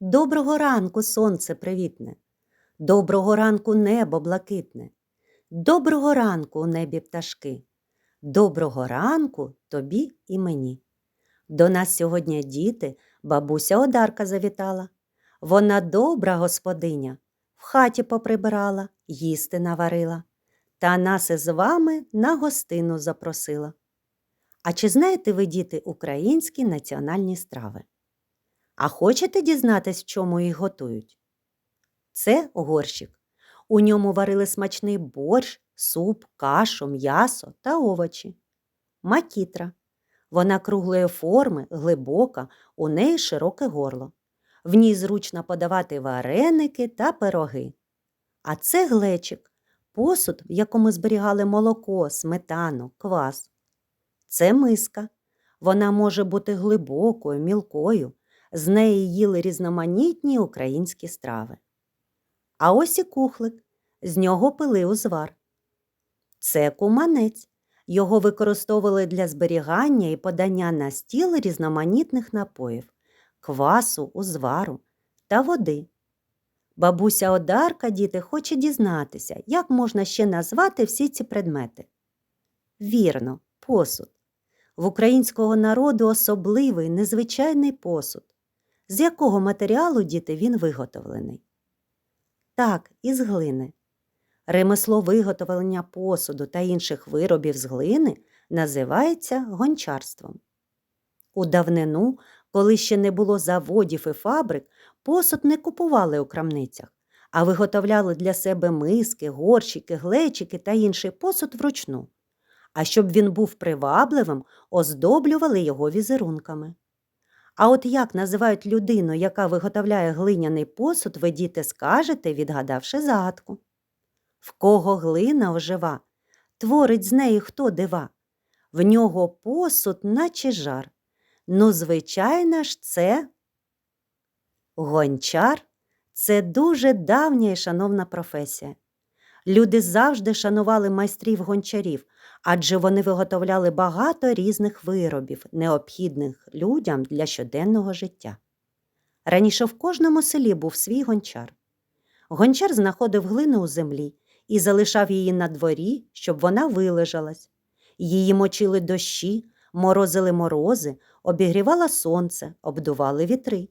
Доброго ранку, сонце привітне, доброго ранку небо блакитне, доброго ранку у небі пташки, доброго ранку тобі і мені. До нас сьогодні діти, бабуся Одарка завітала. Вона добра господиня, в хаті поприбирала, їсти наварила, та нас із вами на гостину запросила. А чи знаєте ви, діти, українські національні страви? А хочете дізнатись, в чому їх готують? Це горщик. У ньому варили смачний борщ, суп, кашу, м'ясо та овочі. Макітра. Вона круглої форми, глибока, у неї широке горло. В ній зручно подавати вареники та пироги. А це глечик, посуд, в якому зберігали молоко, сметану, квас. Це миска. Вона може бути глибокою, мілкою. З неї їли різноманітні українські страви. А ось і кухлик, з нього пили узвар. Це куманець. Його використовували для зберігання і подання на стіл різноманітних напоїв, квасу, узвару та води. Бабуся Одарка, діти, хоче дізнатися, як можна ще назвати всі ці предмети. Вірно, посуд. В українського народу особливий незвичайний посуд. З якого матеріалу діти він виготовлений? Так, із глини. Ремесло виготовлення посуду та інших виробів з глини називається гончарством. У давнину, коли ще не було заводів і фабрик, посуд не купували у крамницях, а виготовляли для себе миски, горщики, глечики та інший посуд вручну. А щоб він був привабливим, оздоблювали його візерунками. А от як називають людину, яка виготовляє глиняний посуд, ви діти скажете, відгадавши загадку. В кого глина ожива, творить з неї хто дива, в нього посуд, наче жар. Ну, звичайно ж, це гончар це дуже давня і шановна професія. Люди завжди шанували майстрів гончарів, адже вони виготовляли багато різних виробів, необхідних людям для щоденного життя. Раніше в кожному селі був свій гончар. Гончар знаходив глину у землі і залишав її на дворі, щоб вона вилежалась. Її мочили дощі, морозили морози, обігрівало сонце, обдували вітри.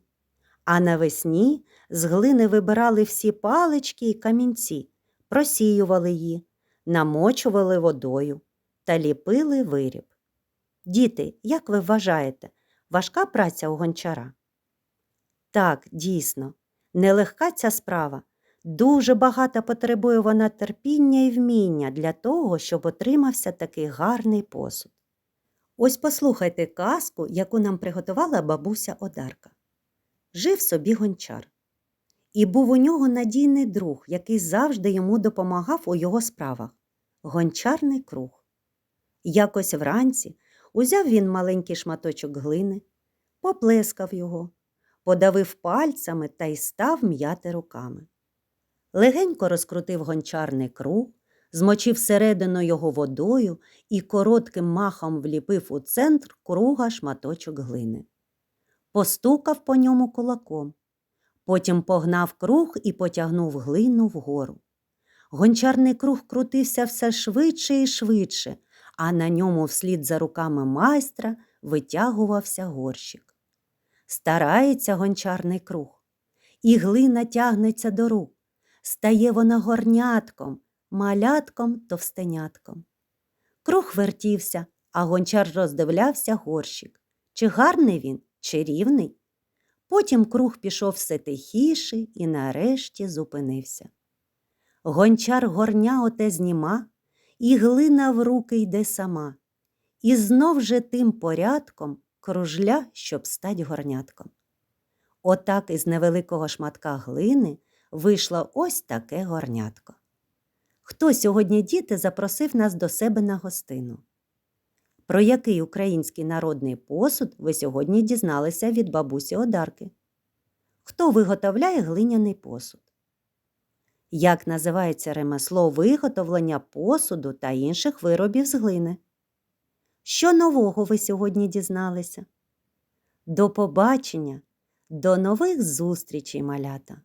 А навесні з глини вибирали всі палички і камінці, просіювали її, намочували водою та ліпили виріб. Діти, як ви вважаєте, важка праця у гончара? Так, дійсно, нелегка ця справа. Дуже багато потребує вона терпіння і вміння для того, щоб отримався такий гарний посуд. Ось послухайте казку, яку нам приготувала бабуся Одарка. Жив собі гончар. І був у нього надійний друг, який завжди йому допомагав у його справах гончарний круг. Якось вранці узяв він маленький шматочок глини, поплескав його, подавив пальцями та й став м'яти руками. Легенько розкрутив гончарний круг, змочив середину його водою і коротким махом вліпив у центр круга шматочок глини. Постукав по ньому кулаком. Потім погнав круг і потягнув глину вгору. Гончарний круг крутився все швидше і швидше, а на ньому вслід за руками майстра витягувався горщик. Старається гончарний круг, і глина тягнеться до рук. Стає вона горнятком, малятком товстенятком. Круг вертівся, а гончар роздивлявся горщик. Чи гарний він, чи рівний? Потім круг пішов все тихіше і нарешті зупинився. Гончар горня оте зніма, і глина в руки йде сама, і знов же тим порядком кружля, щоб стать горнятком. Отак із невеликого шматка глини вийшло ось таке горнятко. Хто сьогодні діти запросив нас до себе на гостину? Про який український народний посуд ви сьогодні дізналися від бабусі Одарки? Хто виготовляє глиняний посуд? Як називається ремесло виготовлення посуду та інших виробів з глини? Що нового ви сьогодні дізналися? До побачення! До нових зустрічей, малята!